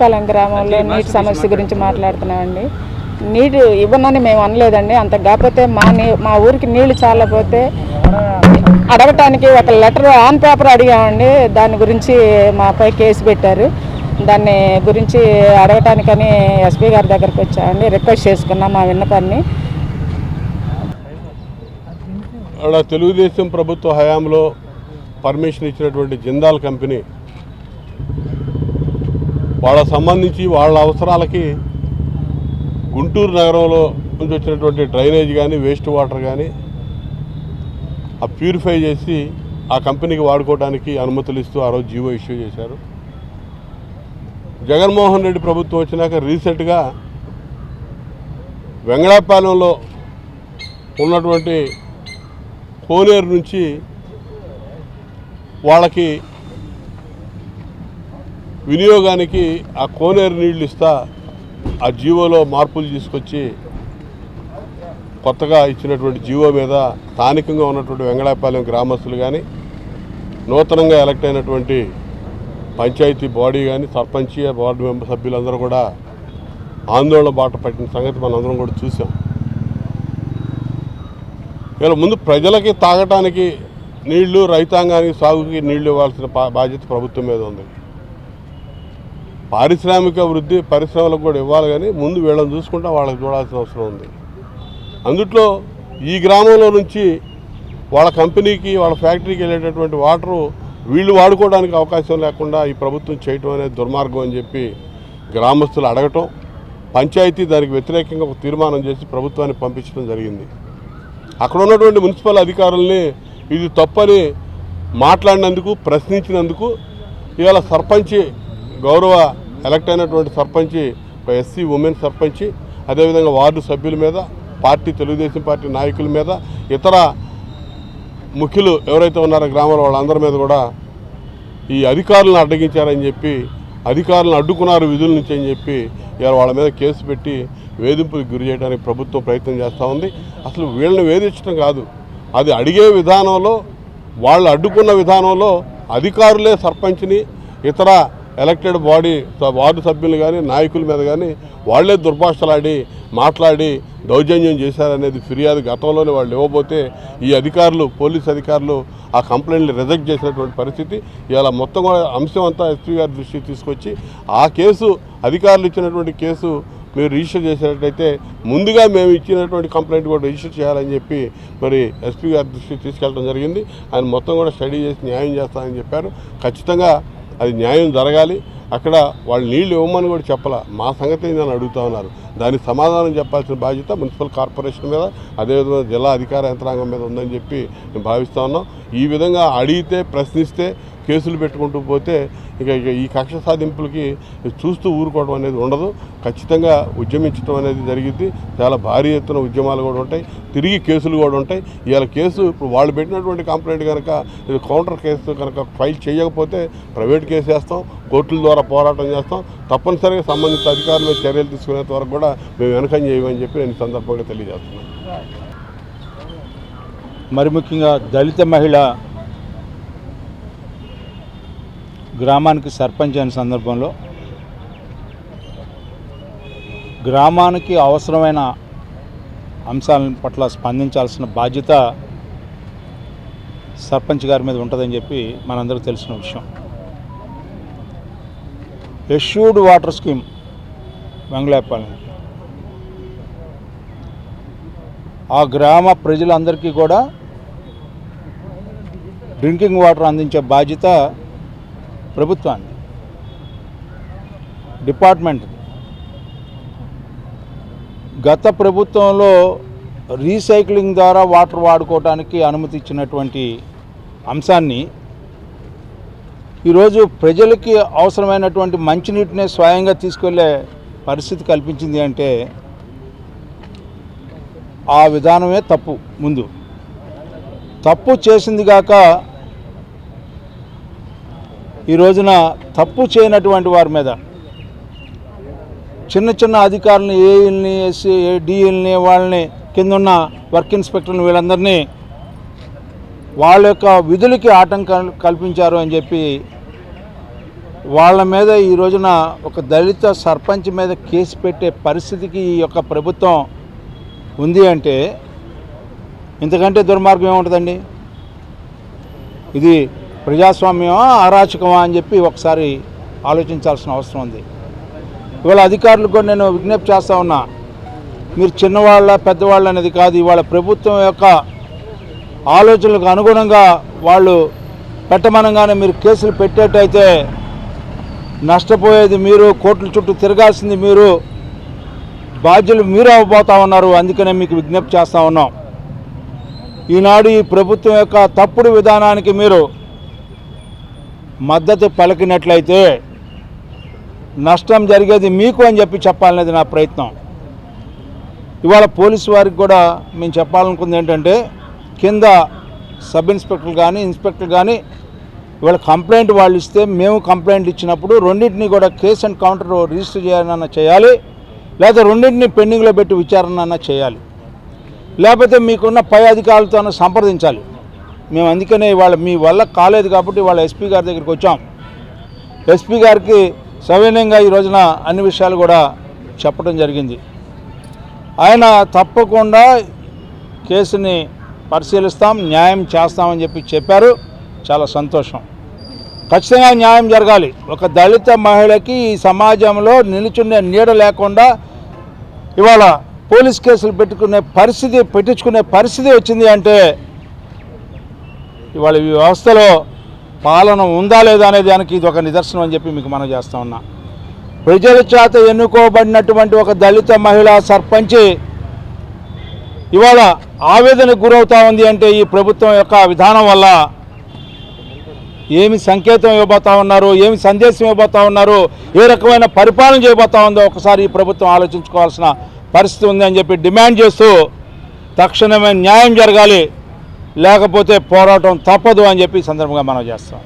పాలెం గ్రామంలో నీటి సమస్య గురించి మాట్లాడుతున్నామండి. నీటి ఇవ్వనని మేము అనలేదండి. అంత కాకపోతే మా నీ మా ఊరికి నీళ్ళు చాలపోతే అడగటానికి ఒక లెటర్ ఆన్ పేపర్ అడిగామండి. దాని గురించి మాపై కేసు పెట్టారు. దాన్ని గురించి అడగటానికని ఎస్పీ గారి దగ్గరికి వచ్చామండి. రిక్వెస్ట్ చేసుకున్నాం మా విన్నపాన్ని. అక్కడ తెలుగుదేశం ప్రభుత్వ హయాంలో పర్మిషన్ ఇచ్చినటువంటి జిందాల్ కంపెనీ వాళ్ళకు సంబంధించి వాళ్ళ అవసరాలకి గుంటూరు నగరంలో నుంచి వచ్చినటువంటి డ్రైనేజ్ కానీ వేస్ట్ వాటర్ కానీ ఆ ప్యూరిఫై చేసి ఆ కంపెనీకి వాడుకోవడానికి అనుమతులు ఇస్తూ ఆ రోజు జీవో ఇష్యూ చేశారు. జగన్మోహన్ రెడ్డి ప్రభుత్వం వచ్చినాక రీసెంట్గా వెంగళాపాలెంలో ఉన్నటువంటి కోనేరు నుంచి వాళ్ళకి వినియోగానికి ఆ కోనేరు నీళ్ళు ఇస్తా ఆ జీవోలో మార్పులు తీసుకొచ్చి కొత్తగా ఇచ్చినటువంటి జీవో మీద స్థానికంగా ఉన్నటువంటి వెంగళాపాలెం గ్రామస్తులు కానీ నూతనంగా ఎలక్ట్ అయినటువంటి పంచాయతీ బాడీ కానీ సర్పంచ్ బోర్డు మెంబర్ సభ్యులందరూ కూడా ఆందోళన బాట పట్టిన సంగతి మనందరం కూడా చూసాం. ఇలా ముందు ప్రజలకి తాగటానికి నీళ్ళు రైతాంగానికి సాగుకి నీళ్ళు ఇవ్వాల్సిన బాధ్యత ప్రభుత్వం మీద ఉంది. పారిశ్రామిక వృద్ధి పరిశ్రమలకు కూడా ఇవ్వాలి కానీ ముందు వీళ్ళని చూసుకుంటా వాళ్ళకి చూడాల్సిన అవసరం ఉంది. అందుట్లో ఈ గ్రామంలో నుంచి వాళ్ళ కంపెనీకి వాళ్ళ ఫ్యాక్టరీకి వెళ్ళేటటువంటి వాటరు వీళ్ళు వాడుకోవడానికి అవకాశం లేకుండా ఈ ప్రభుత్వం చేయటం అనేది దుర్మార్గం అని చెప్పి గ్రామస్తులు అడగటం పంచాయతీ దానికి వ్యతిరేకంగా ఒక తీర్మానం చేసి ప్రభుత్వాన్ని పంపించడం జరిగింది. అక్కడ ఉన్నటువంటి మున్సిపల్ అధికారుల్ని ఇది తప్పని మాట్లాడినందుకు ప్రశ్నించినందుకు ఇవాళ సర్పంచి గౌరవ ఎలక్ట్ అయినటువంటి సర్పంచి ఒక ఎస్సీ ఉమెన్ సర్పంచి అదేవిధంగా వార్డు సభ్యుల మీద పార్టీ తెలుగుదేశం పార్టీ నాయకుల మీద ఇతర ముఖ్యులు ఎవరైతే ఉన్నారో గ్రామంలో వాళ్ళందరి మీద కూడా ఈ అధికారులను అడ్డగించారని చెప్పి అధికారులను అడ్డుకున్నారు విధుల నుంచి అని చెప్పి ఇవాళ వాళ్ళ మీద కేసు పెట్టి వేధింపులకు గురి చేయడానికి ప్రభుత్వం ప్రయత్నం చేస్తూ ఉంది. అసలు వీళ్ళని వేధించడం కాదు. అది అడిగే విధానంలో వాళ్ళు అడ్డుకున్న విధానంలో అధికారులే సర్పంచ్ని ఇతర ఎలక్టెడ్ బాడీ వార్డు సభ్యులు కానీ నాయకుల మీద కానీ వాళ్ళే దుర్భాషలాడి మాట్లాడి దౌర్జన్యం చేశారనేది ఫిర్యాదు గతంలోనే వాళ్ళు ఇవ్వబోతే ఈ అధికారులు పోలీస్ అధికారులు ఆ కంప్లైంట్ని రిజెక్ట్ చేసినటువంటి పరిస్థితి ఇలా మొత్తం కూడా అంశం అంతా ఎస్పీ గారి దృష్టికి తీసుకొచ్చి ఆ కేసు అధికారులు ఇచ్చినటువంటి కేసు మీరు రిజిస్టర్ చేసినట్టయితే ముందుగా మేము ఇచ్చినటువంటి కంప్లైంట్ కూడా రిజిస్టర్ చేయాలని చెప్పి మరి ఎస్పీ గారి దృష్టికి తీసుకెళ్ళడం జరిగింది. ఆయన మొత్తం కూడా స్టడీ చేసి న్యాయం చేస్తానని చెప్పారు. ఖచ్చితంగా అది న్యాయం జరగాలి. అక్కడ వాళ్ళు నీళ్ళు ఇవ్వమని కూడా చెప్పాల. మా సంగతి నేను అడుగుతా ఉన్నారు. దానికి సమాధానం చెప్పాల్సిన బాధ్యత మున్సిపల్ కార్పొరేషన్ మీద అదేవిధంగా జిల్లా అధికార యంత్రాంగం మీద ఉందని చెప్పి మేము భావిస్తా ఉన్నాం. ఈ విధంగా అడిగితే ప్రశ్నిస్తే కేసులు పెట్టుకుంటూ పోతే ఇక ఇక ఈ కక్ష సాధింపులకి చూస్తూ ఊరుకోవడం అనేది ఉండదు. ఖచ్చితంగా ఉద్యమించడం అనేది జరిగింది చాలా భారీ ఎత్తున ఉద్యమాలు కూడా ఉంటాయి. తిరిగి కేసులు కూడా ఉంటాయి. ఇవాళ కేసు ఇప్పుడు వాళ్ళు పెట్టినటువంటి కంప్లైంట్ కనుక ఇది కౌంటర్ కేసు కనుక ఫైల్ చేయకపోతే ప్రైవేట్ కేసు వేస్తాం. కోర్టుల ద్వారా పోరాటం చేస్తాం. తప్పనిసరిగా సంబంధిత అధికారులు చర్యలు తీసుకునేంత వరకు కూడా మేము వెనకం చేయమని చెప్పి నేను సందర్భంగా తెలియజేస్తున్నాను. మరి ముఖ్యంగా దళిత మహిళ గ్రామానికి సర్పంచ్ అయిన సందర్భంలో గ్రామానికి అవసరమైన అంశాల పట్ల స్పందించాల్సిన బాధ్యత సర్పంచ్ గారి మీద ఉంటుందని చెప్పి మనందరికీ తెలిసిన విషయం. ఎష్యూడ్ వాటర్ స్కీమ్ వెంగళాపాలెంకి ఆ గ్రామ ప్రజలందరికీ కూడా డ్రింకింగ్ వాటర్ అందించే బాధ్యత ప్రభుత్వాన్ని డిపార్ట్మెంట్ గత ప్రభుత్వంలో రీసైక్లింగ్ ద్వారా వాటర్ వాడుకోవడానికి అనుమతి ఇచ్చినటువంటి అంశాన్ని ఈరోజు ప్రజలకి అవసరమైనటువంటి మంచినీటిని స్వయంగా తీసుకెళ్ళే పరిస్థితి కల్పించింది అంటే ఆ విధానమే తప్పు ముందు. తప్పు చేసింది కాక ఈ రోజున తప్పు చేయనటువంటి వారి మీద చిన్న చిన్న అధికారులని ఏఈల్ని ఎస్సీ డిఎల్ని వాళ్ళని కిందన్న వర్క్ ఇన్స్పెక్టర్ని వీళ్ళందరినీ వాళ్ళ యొక్క విధులకి ఆటంకాలు కల్పించారు అని చెప్పి వాళ్ళ మీద ఈ రోజున ఒక దళిత సర్పంచ్ మీద కేసు పెట్టే పరిస్థితికి ఈ యొక్క ప్రభుత్వం ఉంది అంటే ఇంతకంటే దుర్మార్గం ఏముంటుందండి? ఇది ప్రజాస్వామ్యమా అరాచకమా అని చెప్పి ఒకసారి ఆలోచించాల్సిన అవసరం ఉంది. ఇవాళ అధికారులకు కూడా నేను విజ్ఞప్తి చేస్తా ఉన్నా మీరు చిన్నవాళ్ళ పెద్దవాళ్ళ అనేది కాదు ఇవాళ ప్రభుత్వం యొక్క ఆలోచనలకు అనుగుణంగా వాళ్ళు పెట్టమనగానే మీరు కేసులు పెట్టేట్టయితే నష్టపోయేది మీరు కోర్టుల చుట్టూ తిరగాల్సింది మీరు బాధ్యులు మీరు అవ్వబోతా ఉన్నారు అందుకనే మీకు విజ్ఞప్తి చేస్తూ ఉన్నాం. ఈనాడు ఈ ప్రభుత్వం యొక్క తప్పుడు విధానానికి మీరు మద్దతు పలికినట్లయితే నష్టం జరిగేది మీకు అని చెప్పి చెప్పాలనేది నా ప్రయత్నం. ఇవాళ పోలీసు వారికి కూడా మేము చెప్పాలనుకుంది ఏంటంటే కింద సబ్ ఇన్స్పెక్టర్ కానీ ఇన్స్పెక్టర్ కానీ ఇవాళ కంప్లైంట్ వాళ్ళు ఇస్తే మేము కంప్లైంట్ ఇచ్చినప్పుడు రెండింటిని కూడా కేస్ అండ్ కౌంటర్ రిజిస్టర్ చేయాలన్నా చేయాలి లేకపోతే రెండింటిని పెండింగ్లో పెట్టి విచారణ అన్నా చేయాలి. లేకపోతే మీకున్న పై అధికారులతో సంప్రదించాలి. మేము అందుకనే ఇవాళ మీ వల్ల కాలేదు కాబట్టి వాళ్ళ ఎస్పీ గారి దగ్గరికి వచ్చాం. ఎస్పీ గారికి సవినయంగా ఈ రోజున అన్ని విషయాలు కూడా చెప్పడం జరిగింది. ఆయన తప్పకుండా కేసుని పరిశీలిస్తాం న్యాయం చేస్తామని చెప్పి చెప్పారు. చాలా సంతోషం. ఖచ్చితంగా న్యాయం జరగాలి. ఒక దళిత మహిళకి ఈ సమాజంలో నిలుచునే నీడ లేకుండా ఇవాళ పోలీస్ కేసులు పెట్టుకునే పరిస్థితి పెట్టించుకునే పరిస్థితి వచ్చింది అంటే ఇవాళ ఈ వ్యవస్థలో పాలన ఉందా లేదా అనే దానికి ఇది ఒక నిదర్శనం అని చెప్పి మీకు మనం చేస్తా ఉన్నా. ప్రజల చేత ఎన్నుకోబడినటువంటి ఒక దళిత మహిళా సర్పంచ్ ఇవాళ ఆవేదనకు గురవుతా ఉంది అంటే ఈ ప్రభుత్వం యొక్క విధానం వల్ల ఏమి సంకేతం ఇవ్వబోతా ఉన్నారు ఏమి సందేశం ఇవ్వబోతా ఉన్నారు ఏ రకమైన పరిపాలన చేయబోతా ఉందో ఒకసారి ఈ ప్రభుత్వం ఆలోచించుకోవాల్సిన పరిస్థితి ఉంది అని చెప్పి డిమాండ్ చేస్తూ తక్షణమే న్యాయం జరగాలి. లేకపోతే పోరాటం తప్పదు అని చెప్పి సందర్భంగా మనం చేస్తాం.